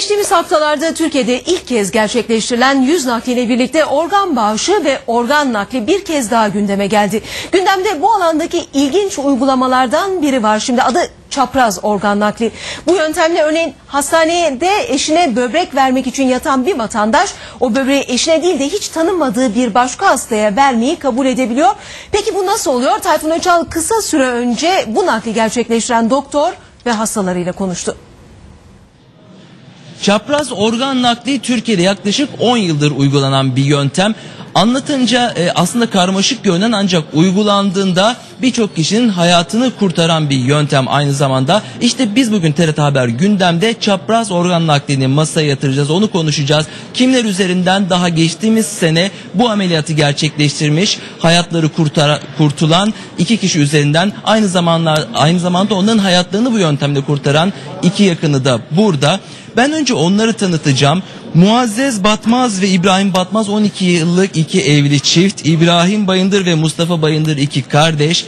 Geçtiğimiz haftalarda Türkiye'de ilk kez gerçekleştirilen yüz nakliyle birlikte organ bağışı ve organ nakli bir kez daha gündeme geldi. Gündemde bu alandaki ilginç uygulamalardan biri var. Şimdi adı çapraz organ nakli. Bu yöntemle örneğin hastanede eşine böbrek vermek için yatan bir vatandaş o böbreği eşine değil de hiç tanımadığı bir başka hastaya vermeyi kabul edebiliyor. Peki bu nasıl oluyor? Tayfun Öçal kısa süre önce bu nakli gerçekleştiren doktor ve hastalarıyla konuştu. Çapraz organ nakli Türkiye'de yaklaşık 10 yıldır uygulanan bir yöntem. Anlatınca e, aslında karmaşık görünen ancak uygulandığında birçok kişinin hayatını kurtaran bir yöntem aynı zamanda. İşte biz bugün TRT Haber gündemde çapraz organ naklini masaya yatıracağız. Onu konuşacağız. Kimler üzerinden daha geçtiğimiz sene bu ameliyatı gerçekleştirmiş, hayatları kurtara, kurtulan iki kişi üzerinden aynı zamanlar aynı zamanda onların hayatlarını bu yöntemle kurtaran iki yakını da burada. Ben önce onları tanıtacağım. Muazzez Batmaz ve İbrahim Batmaz 12 yıllık iki evli çift. İbrahim Bayındır ve Mustafa Bayındır iki kardeş.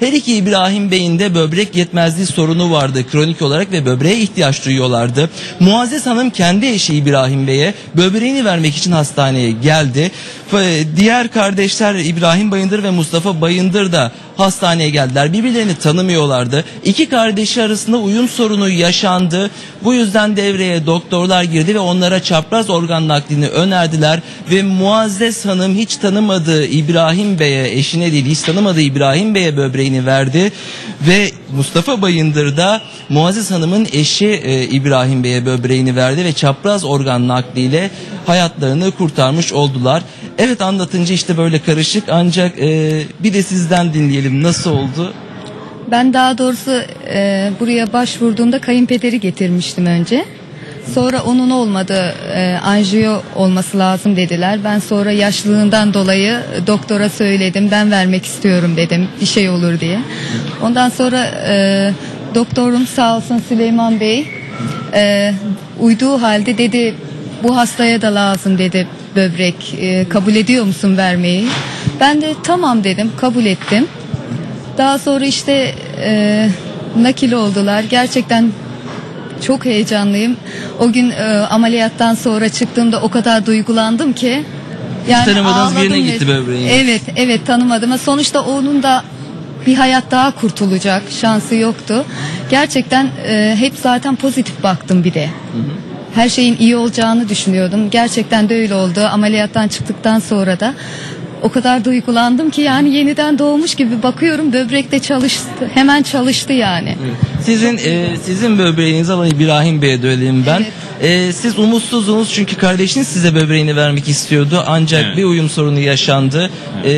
Her iki İbrahim Bey'in de böbrek yetmezliği sorunu vardı kronik olarak ve böbreğe ihtiyaç duyuyorlardı. Muazzez Hanım kendi eşi İbrahim Bey'e böbreğini vermek için hastaneye geldi. Diğer kardeşler İbrahim Bayındır ve Mustafa Bayındır da hastaneye geldiler. Birbirlerini tanımıyorlardı. İki kardeşi arasında uyum sorunu yaşandı. Bu yüzden devreye doktorlar girdi ve onlara çapraz organ naklini önerdiler ve Muazzez Hanım hiç tanımadığı İbrahim Bey'e eşine değil hiç tanımadığı İbrahim Bey'e böbreğini verdi ve Mustafa Bayındır da Muazzez Hanım'ın eşi e, İbrahim Bey'e böbreğini verdi ve çapraz organ nakliyle hayatlarını kurtarmış oldular. Evet anlatınca işte böyle karışık ancak e, bir de sizden dinleyelim nasıl oldu? Ben daha doğrusu e, buraya başvurduğumda kayınpederi getirmiştim önce. Sonra onun olmadı, e, anjiyo olması lazım dediler. Ben sonra yaşlılığından dolayı doktora söyledim, ben vermek istiyorum dedim, bir şey olur diye. Ondan sonra e, doktorum sağ olsun Süleyman Bey e, uyduğu halde dedi bu hastaya da lazım dedi böbrek e, kabul ediyor musun vermeyi? Ben de tamam dedim kabul ettim. Daha sonra işte e, nakil oldular. Gerçekten çok heyecanlıyım. O gün e, ameliyattan sonra çıktığımda o kadar duygulandım ki. Yani tanımadığınız ağladım birine gitti böbreğiniz. Evet, evet tanımadım. Ama Sonuçta onun da bir hayat daha kurtulacak şansı yoktu. Gerçekten e, hep zaten pozitif baktım bir de. Her şeyin iyi olacağını düşünüyordum. Gerçekten de öyle oldu. Ameliyattan çıktıktan sonra da o kadar duygulandım ki yani yeniden doğmuş gibi bakıyorum böbrekte çalıştı. Hemen çalıştı yani. Sizin e, sizin böbreğinizi alan İbrahim Bey'e dönelim ben. E, siz umutsuzdunuz çünkü kardeşiniz size böbreğini vermek istiyordu ancak Evet. bir uyum sorunu yaşandı. E,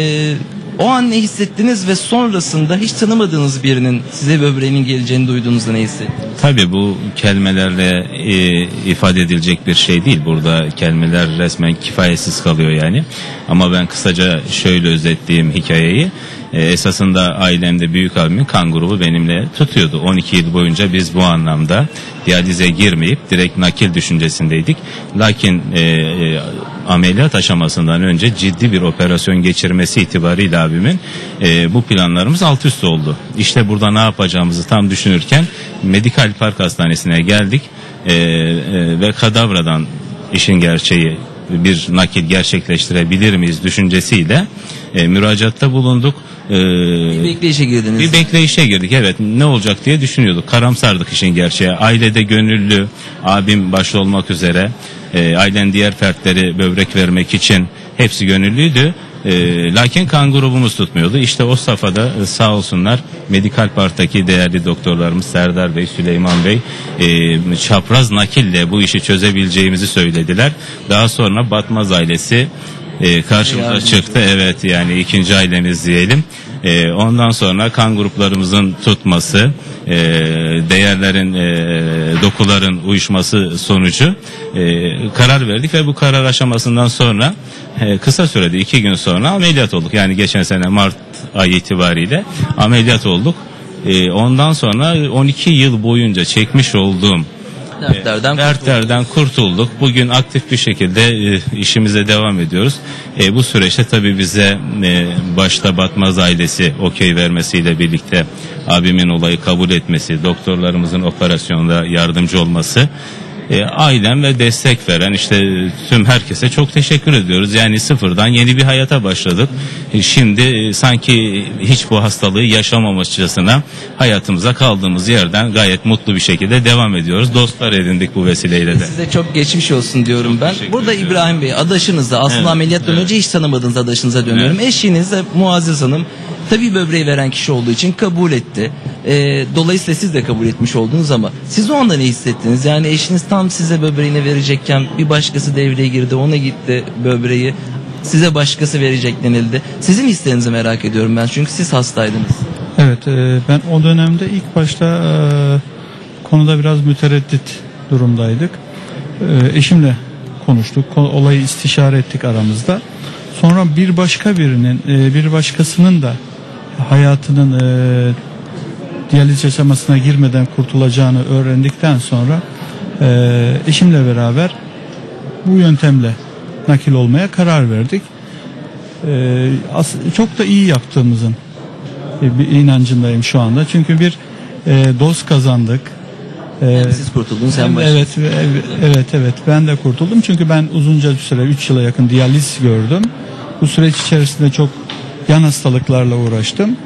o an ne hissettiniz ve sonrasında hiç tanımadığınız birinin size böbreğinin geleceğini duyduğunuzda ne hissettiniz? Tabii bu kelimelerle e, ifade edilecek bir şey değil. Burada kelimeler resmen kifayetsiz kalıyor yani. Ama ben kısaca şöyle özetleyeyim hikayeyi. E, esasında ailemde büyük abimin kan grubu benimle tutuyordu. 12 yıl boyunca biz bu anlamda diyalize girmeyip direkt nakil düşüncesindeydik. Lakin e, e, ameliyat aşamasından önce ciddi bir operasyon geçirmesi itibariyle abimin e, bu planlarımız alt üst oldu. İşte burada ne yapacağımızı tam düşünürken Medikal Park Hastanesi'ne geldik e, e, ve kadavradan işin gerçeği bir nakil gerçekleştirebilir miyiz düşüncesiyle e, müracaatta bulunduk. E, Bir bekleyişe girdiniz. bir bekleyişe girdik evet ne olacak diye düşünüyorduk. Karamsardık işin gerçeği. Ailede gönüllü abim başta olmak üzere e, ailenin diğer fertleri böbrek vermek için hepsi gönüllüydü. E, lakin kan grubumuz tutmuyordu. İşte o safhada e, sağ olsunlar Medikal Park'taki değerli doktorlarımız Serdar Bey, Süleyman Bey e, çapraz nakille bu işi çözebileceğimizi söylediler. Daha sonra Batmaz ailesi e, karşımıza çıktı. Evet yani ikinci ailemiz diyelim. E, ondan sonra kan gruplarımızın tutması, e, değerlerin, e, dokuların uyuşması sonucu e, karar verdik ve bu karar aşamasından sonra e, kısa sürede iki gün sonra ameliyat olduk. Yani geçen sene Mart ayı itibariyle ameliyat olduk. E, ondan sonra 12 yıl boyunca çekmiş olduğum Dertlerden e, dertlerden kurtulduk. Bugün aktif bir şekilde e, işimize devam ediyoruz. E, bu süreçte tabii bize e, başta Batmaz ailesi okey vermesiyle birlikte abimin olayı kabul etmesi, doktorlarımızın operasyonda yardımcı olması e, ailem ve destek veren işte tüm herkese çok teşekkür ediyoruz. Yani sıfırdan yeni bir hayata başladık. E, şimdi e, sanki hiç bu hastalığı yaşamamışçasına hayatımıza kaldığımız yerden gayet mutlu bir şekilde devam ediyoruz. Dostlar edindik bu vesileyle de. Size çok geçmiş olsun diyorum ben. teşekkür Burada ediyorum. İbrahim Bey adaşınıza aslında Evet, ameliyattan evet. önce hiç tanımadığınız adaşınıza dönüyorum. Eşiniz de Muazzez Hanım tabii böbreği veren kişi olduğu için kabul etti. Ee, dolayısıyla siz de kabul etmiş oldunuz ama siz o anda ne hissettiniz? Yani eşiniz tam size böbreğini verecekken bir başkası devreye girdi ona gitti böbreği size başkası verecek denildi. Sizin hislerinizi merak ediyorum ben çünkü siz hastaydınız. Evet e, ben o dönemde ilk başta e, konuda biraz mütereddit durumdaydık. E, eşimle konuştuk. ko- Olayı istişare ettik aramızda. Sonra bir başka birinin, e, bir başkasının da hayatının e, diyaliz aşamasına girmeden kurtulacağını öğrendikten sonra e, eşimle beraber bu yöntemle nakil olmaya karar verdik. E, as- çok da iyi yaptığımızın e, bir inancındayım şu anda. Çünkü bir e, doz kazandık. E, Hem siz kurtuldunuz hem baş. evet, ve- evet, evet. Ben de kurtuldum. Çünkü ben uzunca bir süre, 3 yıla yakın diyaliz gördüm. Bu süreç içerisinde çok yan hastalıklarla uğraştım.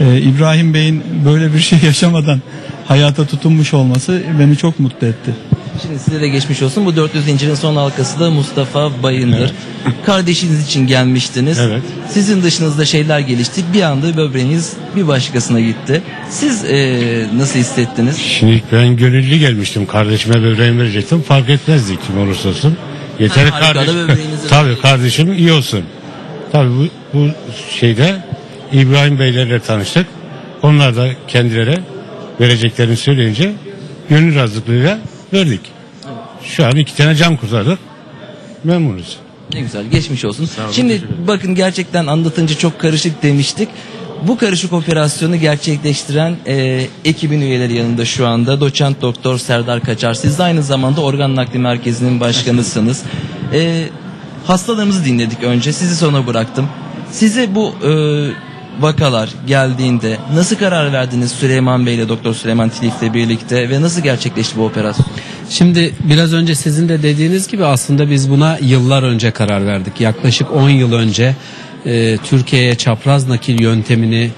E, İbrahim Bey'in böyle bir şey yaşamadan hayata tutunmuş olması beni çok mutlu etti. Şimdi size de geçmiş olsun. Bu 400 zincirin son halkası da Mustafa Bayındır. Kardeşiniz için gelmiştiniz. Evet. Sizin dışınızda şeyler gelişti. Bir anda böbreğiniz bir başkasına gitti. Siz eee, nasıl hissettiniz? Şimdi ben gönüllü gelmiştim. Kardeşime böbreğimi verecektim. Fark etmezdi kim olursa olsun. Yeter Ha, kardeş. Tabii kardeşim iyi olsun. Tabii bu, bu şeyde İbrahim Beylerle tanıştık. Onlar da kendileri vereceklerini söyleyince gönül razılıklığıyla verdik. Şu an iki tane can kurtardık. Memnunuz. Ne güzel geçmiş olsun. Şimdi bakın gerçekten anlatınca çok karışık demiştik. Bu karışık operasyonu gerçekleştiren e, ekibin üyeleri yanında şu anda. Doçent Doktor Serdar Kaçar. Siz de aynı zamanda Organ Nakli Merkezi'nin başkanısınız. E, hastalarımızı dinledik önce. Sizi sona bıraktım. Size bu e, vakalar geldiğinde nasıl karar verdiniz Süleyman Bey ile Doktor Süleyman Tilif'le birlikte ve nasıl gerçekleşti bu operasyon? Şimdi biraz önce sizin de dediğiniz gibi aslında biz buna yıllar önce karar verdik. Yaklaşık 10 yıl önce e, Türkiye'ye çapraz nakil yöntemini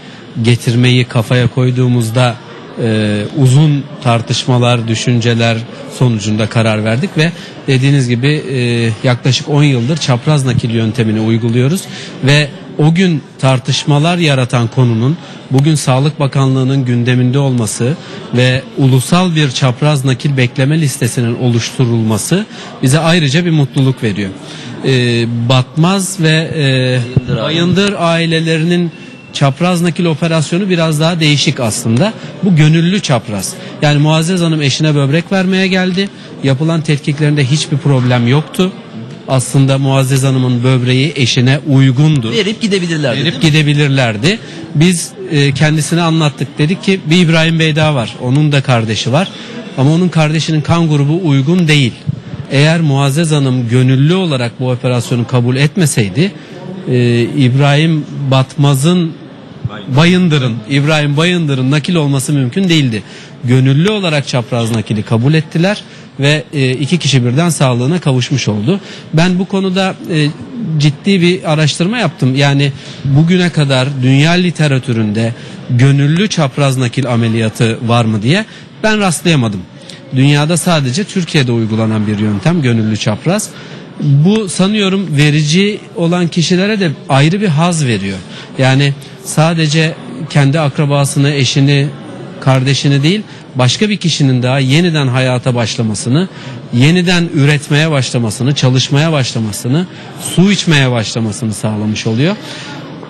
getirmeyi kafaya koyduğumuzda e, uzun tartışmalar, düşünceler sonucunda karar verdik ve dediğiniz gibi e, yaklaşık 10 yıldır çapraz nakil yöntemini uyguluyoruz ve o gün tartışmalar yaratan konunun bugün Sağlık Bakanlığı'nın gündeminde olması ve ulusal bir çapraz nakil bekleme listesinin oluşturulması bize ayrıca bir mutluluk veriyor. Ee, Batmaz ve e, Bayındır ailelerinin çapraz nakil operasyonu biraz daha değişik aslında. Bu gönüllü çapraz. Yani Muazzez Hanım eşine böbrek vermeye geldi. Yapılan tetkiklerinde hiçbir problem yoktu. Aslında Muazzez Hanım'ın böbreği eşine uygundu Verip gidebilirlerdi verip gidebilirlerdi. Biz e, kendisine anlattık. Dedik ki bir İbrahim Bey daha var. Onun da kardeşi var. Ama onun kardeşinin kan grubu uygun değil. Eğer Muazzez Hanım gönüllü olarak bu operasyonu kabul etmeseydi e, İbrahim Batmaz'ın Bayındır'ın İbrahim Bayındır'ın nakil olması mümkün değildi. Gönüllü olarak çapraz nakili kabul ettiler ve e, iki kişi birden sağlığına kavuşmuş oldu. Ben bu konuda e, ciddi bir araştırma yaptım. Yani bugüne kadar dünya literatüründe gönüllü çapraz nakil ameliyatı var mı diye ben rastlayamadım. Dünyada sadece Türkiye'de uygulanan bir yöntem gönüllü çapraz. Bu sanıyorum verici olan kişilere de ayrı bir haz veriyor. Yani sadece kendi akrabasını, eşini, kardeşini değil başka bir kişinin daha yeniden hayata başlamasını, yeniden üretmeye başlamasını, çalışmaya başlamasını, su içmeye başlamasını sağlamış oluyor.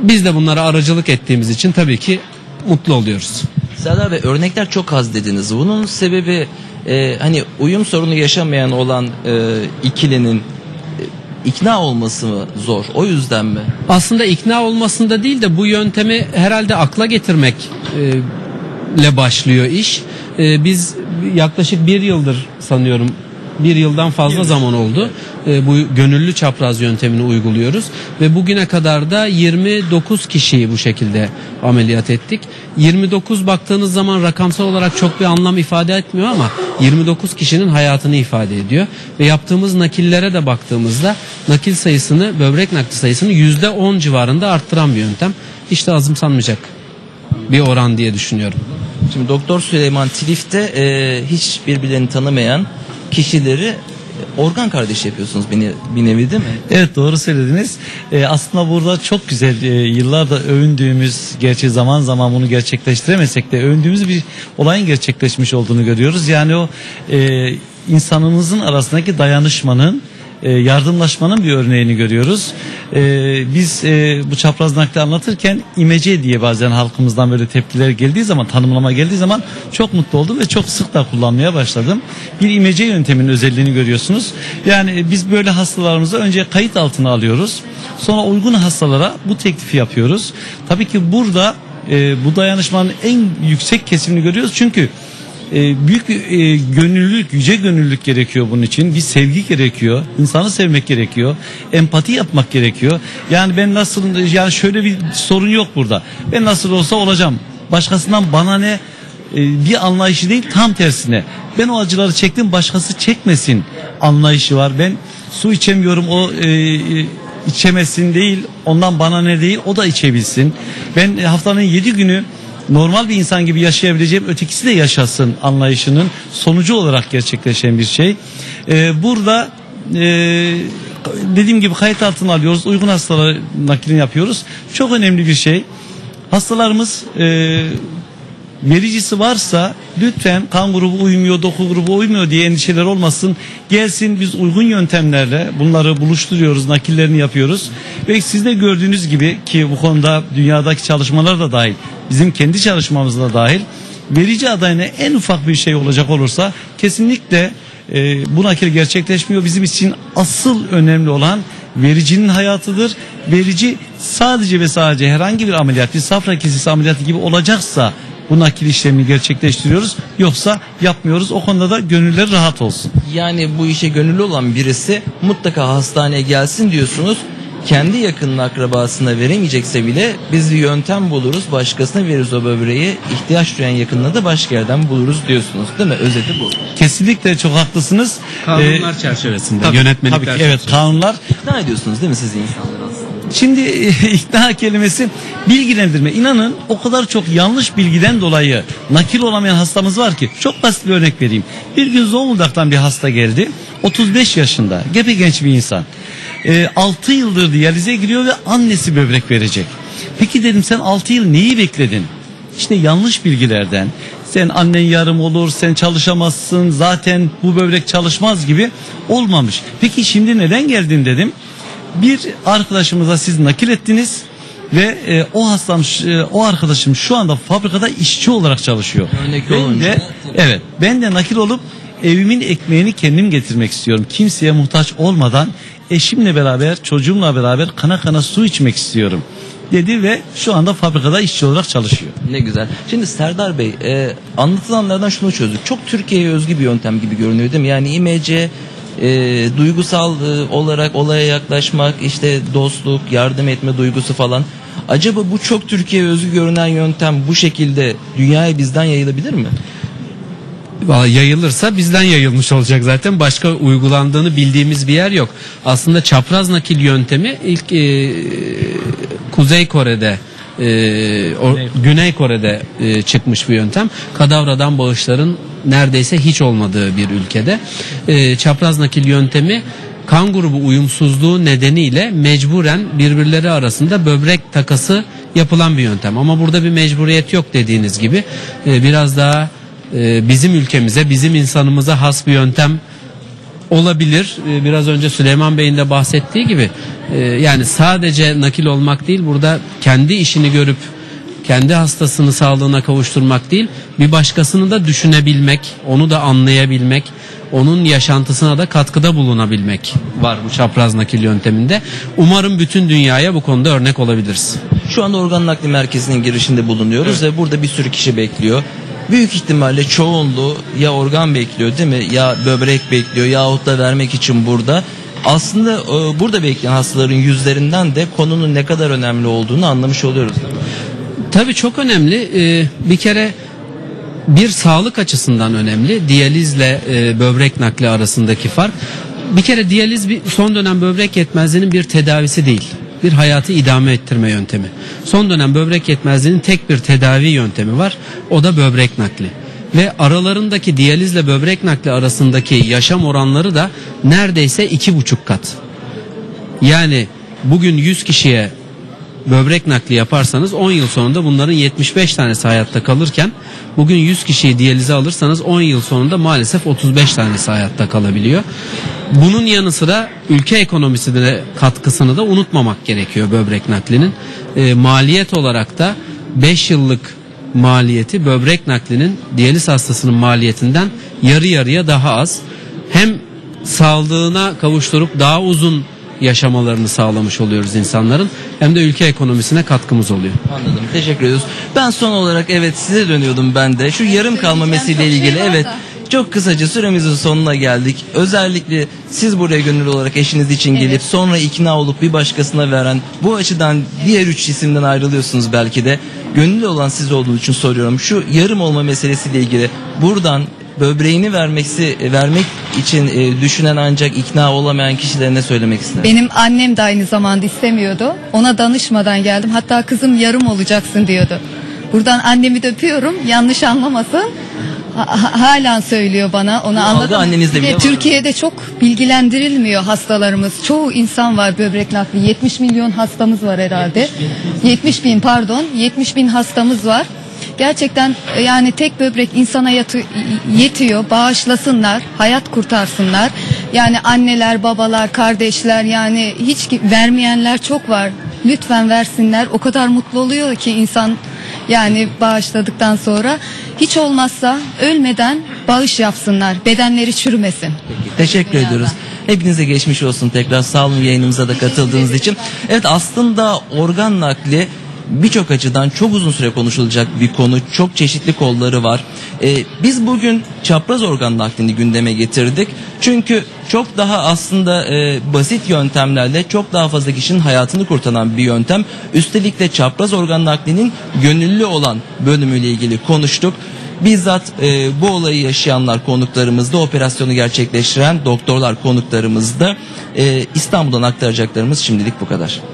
Biz de bunlara aracılık ettiğimiz için tabii ki mutlu oluyoruz. Serdar Bey örnekler çok az dediniz. Bunun sebebi e, hani uyum sorunu yaşamayan olan e, ikilinin ikna olması mı zor? O yüzden mi? aslında ikna olmasında değil de bu yöntemi herhalde akla getirmek e, ile başlıyor iş. E, biz yaklaşık bir yıldır sanıyorum bir yıldan fazla zaman oldu. E, bu gönüllü çapraz yöntemini uyguluyoruz ve bugüne kadar da 29 kişiyi bu şekilde ameliyat ettik. 29 baktığınız zaman rakamsal olarak çok bir anlam ifade etmiyor ama 29 kişinin hayatını ifade ediyor. Ve yaptığımız nakillere de baktığımızda nakil sayısını, böbrek nakli sayısını %10 civarında arttıran bir yöntem. Hiç de azımsanmayacak bir oran diye düşünüyorum. Şimdi Doktor Süleyman Tilif'te e, hiç birbirlerini tanımayan kişileri organ kardeşi yapıyorsunuz bir, ne- bir nevi değil mi? Evet doğru söylediniz. Ee, aslında burada çok güzel e, yıllarda övündüğümüz, gerçi zaman zaman bunu gerçekleştiremesek de övündüğümüz bir olayın gerçekleşmiş olduğunu görüyoruz. Yani o e, insanımızın arasındaki dayanışmanın, e, yardımlaşmanın bir örneğini görüyoruz. E, biz e, bu çapraz nakli anlatırken imece diye bazen halkımızdan böyle tepkiler geldiği zaman, tanımlama geldiği zaman çok mutlu oldum ve çok sık da kullanmaya başladım. Bir imece yönteminin özelliğini görüyorsunuz. Yani biz böyle hastalarımızı önce kayıt altına alıyoruz. Sonra uygun hastalara bu teklifi yapıyoruz. Tabii ki burada bu dayanışmanın en yüksek kesimini görüyoruz. Çünkü e, büyük bir e, gönüllülük, yüce gönüllülük gerekiyor bunun için. Bir sevgi gerekiyor. İnsanı sevmek gerekiyor. Empati yapmak gerekiyor. Yani ben nasıl yani şöyle bir sorun yok burada. Ben nasıl olsa olacağım. Başkasından bana ne e, bir anlayışı değil tam tersine. Ben o acıları çektim başkası çekmesin anlayışı var. Ben su içemiyorum o e, içemesin değil ondan bana ne değil o da içebilsin. Ben haftanın yedi günü normal bir insan gibi yaşayabileceğim ötekisi de yaşasın anlayışının sonucu olarak gerçekleşen bir şey. Ee, burada e, dediğim gibi kayıt altına alıyoruz. Uygun hastalara naklini yapıyoruz. Çok önemli bir şey. Hastalarımız e, vericisi varsa lütfen kan grubu uymuyor, doku grubu uymuyor diye endişeler olmasın. Gelsin biz uygun yöntemlerle bunları buluşturuyoruz, nakillerini yapıyoruz. Ve siz de gördüğünüz gibi ki bu konuda dünyadaki çalışmalar da dahil, bizim kendi çalışmamız da dahil. Verici adayına en ufak bir şey olacak olursa kesinlikle e, bu nakil gerçekleşmiyor. Bizim için asıl önemli olan vericinin hayatıdır. Verici sadece ve sadece herhangi bir ameliyat, bir safra kesesi ameliyatı gibi olacaksa bu nakil işlemini gerçekleştiriyoruz. Yoksa yapmıyoruz. O konuda da gönülleri rahat olsun. Yani bu işe gönüllü olan birisi mutlaka hastaneye gelsin diyorsunuz. Kendi yakının akrabasına veremeyecekse bile biz bir yöntem buluruz. Başkasına veririz o böbreği. ihtiyaç duyan yakınına da başka yerden buluruz diyorsunuz. Değil mi? Özeti bu. Kesinlikle çok haklısınız. Kanunlar Ee, çerçevesinde, tabii, yönetmelikler tabii ki, evet kanunlar İkna ediyorsunuz değil mi siz insanları? Şimdi ikna kelimesi bilgilendirme. İnanın o kadar çok yanlış bilgiden dolayı nakil olamayan hastamız var ki. Çok basit bir örnek vereyim. Bir gün Zonguldak'tan bir hasta geldi. 35 yaşında. Gepe genç bir insan. 6 yıldır diyalize giriyor ve annesi böbrek verecek. Peki dedim sen 6 yıl neyi bekledin? İşte yanlış bilgilerden sen annen yarım olur sen çalışamazsın zaten bu böbrek çalışmaz gibi olmamış. Peki şimdi neden geldin dedim. Bir arkadaşımıza siz nakil ettiniz ve e, o hastam e, o arkadaşım şu anda fabrikada işçi olarak çalışıyor. Örnek ben de evet ben de nakil olup evimin ekmeğini kendim getirmek istiyorum. Kimseye muhtaç olmadan eşimle beraber çocuğumla beraber kana kana su içmek istiyorum dedi ve şu anda fabrikada işçi olarak çalışıyor. Ne güzel. Şimdi Serdar Bey e, anlatılanlardan şunu çözdük. Çok Türkiye'ye özgü bir yöntem gibi görünüyor değil mi? Yani imece e, duygusal e, olarak olaya yaklaşmak, işte dostluk, yardım etme duygusu falan. Acaba bu çok Türkiye'ye özgü görünen yöntem bu şekilde dünyaya bizden yayılabilir mi? Valla yayılırsa bizden yayılmış olacak zaten. Başka uygulandığını bildiğimiz bir yer yok. Aslında çapraz nakil yöntemi ilk e, Kuzey Kore'de e, o- Güney Kore'de e, çıkmış bir yöntem. Kadavradan bağışların neredeyse hiç olmadığı bir ülkede. E, çapraz nakil yöntemi kan grubu uyumsuzluğu nedeniyle mecburen birbirleri arasında böbrek takası yapılan bir yöntem. Ama burada bir mecburiyet yok dediğiniz gibi. E, biraz daha e, bizim ülkemize, bizim insanımıza has bir yöntem olabilir. E, Biraz önce Süleyman Bey'in de bahsettiği gibi e, yani sadece nakil olmak değil burada kendi işini görüp kendi hastasını sağlığına kavuşturmak değil bir başkasını da düşünebilmek, onu da anlayabilmek, onun yaşantısına da katkıda bulunabilmek var bu çapraz nakil yönteminde. Umarım bütün dünyaya bu konuda örnek olabiliriz. Şu anda organ nakli merkezinin girişinde bulunuyoruz ve burada bir sürü kişi bekliyor. Büyük ihtimalle çoğunluğu ya organ bekliyor değil mi? Ya böbrek bekliyor yahut da vermek için burada. Aslında e, burada bekleyen hastaların yüzlerinden de konunun ne kadar önemli olduğunu anlamış oluyoruz? Tabii çok önemli. Ee, bir kere bir sağlık açısından önemli. Diyalizle e, böbrek nakli arasındaki fark. Bir kere diyaliz bir, son dönem böbrek yetmezliğinin bir tedavisi değil. Bir hayatı idame ettirme yöntemi. Son dönem böbrek yetmezliğinin tek bir tedavi yöntemi var. O da böbrek nakli. Ve aralarındaki diyalizle böbrek nakli arasındaki yaşam oranları da neredeyse iki buçuk kat. Yani bugün 100 kişiye böbrek nakli yaparsanız 10 yıl sonunda bunların 75 tanesi hayatta kalırken bugün 100 kişiyi diyalize alırsanız 10 yıl sonunda maalesef 35 tanesi hayatta kalabiliyor. Bunun yanı sıra ülke ekonomisine de katkısını da unutmamak gerekiyor böbrek naklinin. Ee, maliyet olarak da 5 yıllık maliyeti böbrek naklinin diyaliz hastasının maliyetinden yarı yarıya daha az. Hem sağlığına kavuşturup daha uzun yaşamalarını sağlamış oluyoruz insanların hem de ülke ekonomisine katkımız oluyor. Anladım. Teşekkür ediyoruz. Ben son olarak evet size dönüyordum ben de. Şu yarım kalma meseleyle ilgili evet çok kısaca süremizin sonuna geldik. Özellikle siz buraya gönüllü olarak eşiniz için gelip sonra ikna olup bir başkasına veren bu açıdan diğer üç isimden ayrılıyorsunuz belki de. Gönüllü olan siz olduğu için soruyorum. Şu yarım olma meselesiyle ilgili buradan böbreğini vermeksi vermek için e, düşünen ancak ikna olamayan kişilere ne söylemek ister? Benim annem de aynı zamanda istemiyordu. Ona danışmadan geldim. Hatta kızım yarım olacaksın diyordu. Buradan annemi de öpüyorum. Yanlış anlamasın. Ha- ha- halen söylüyor bana. Onu anladım. Bir de bile var. Türkiye'de çok bilgilendirilmiyor hastalarımız. Çoğu insan var böbrek nakli. 70 milyon hastamız var herhalde. 70 bin pardon. 70 bin hastamız var. Gerçekten e, yani tek böbrek insana yatı- yetiyor. Bağışlasınlar, hayat kurtarsınlar. Yani anneler, babalar, kardeşler yani hiç vermeyenler çok var. Lütfen versinler. O kadar mutlu oluyor ki insan yani bağışladıktan sonra hiç olmazsa ölmeden bağış yapsınlar. Bedenleri çürümesin. Teşekkür ediyoruz. Hepinize geçmiş olsun tekrar sağ olun yayınımıza da katıldığınız için. Evet aslında organ nakli birçok açıdan çok uzun süre konuşulacak bir konu. Çok çeşitli kolları var. Ee, biz bugün çapraz organ naklini gündeme getirdik. Çünkü çok daha aslında e, basit yöntemlerle çok daha fazla kişinin hayatını kurtaran bir yöntem. Üstelik de çapraz organ naklinin gönüllü olan bölümüyle ilgili konuştuk. Bizzat e, bu olayı yaşayanlar konuklarımızda, operasyonu gerçekleştiren doktorlar konuklarımızda e, İstanbul'dan aktaracaklarımız şimdilik bu kadar.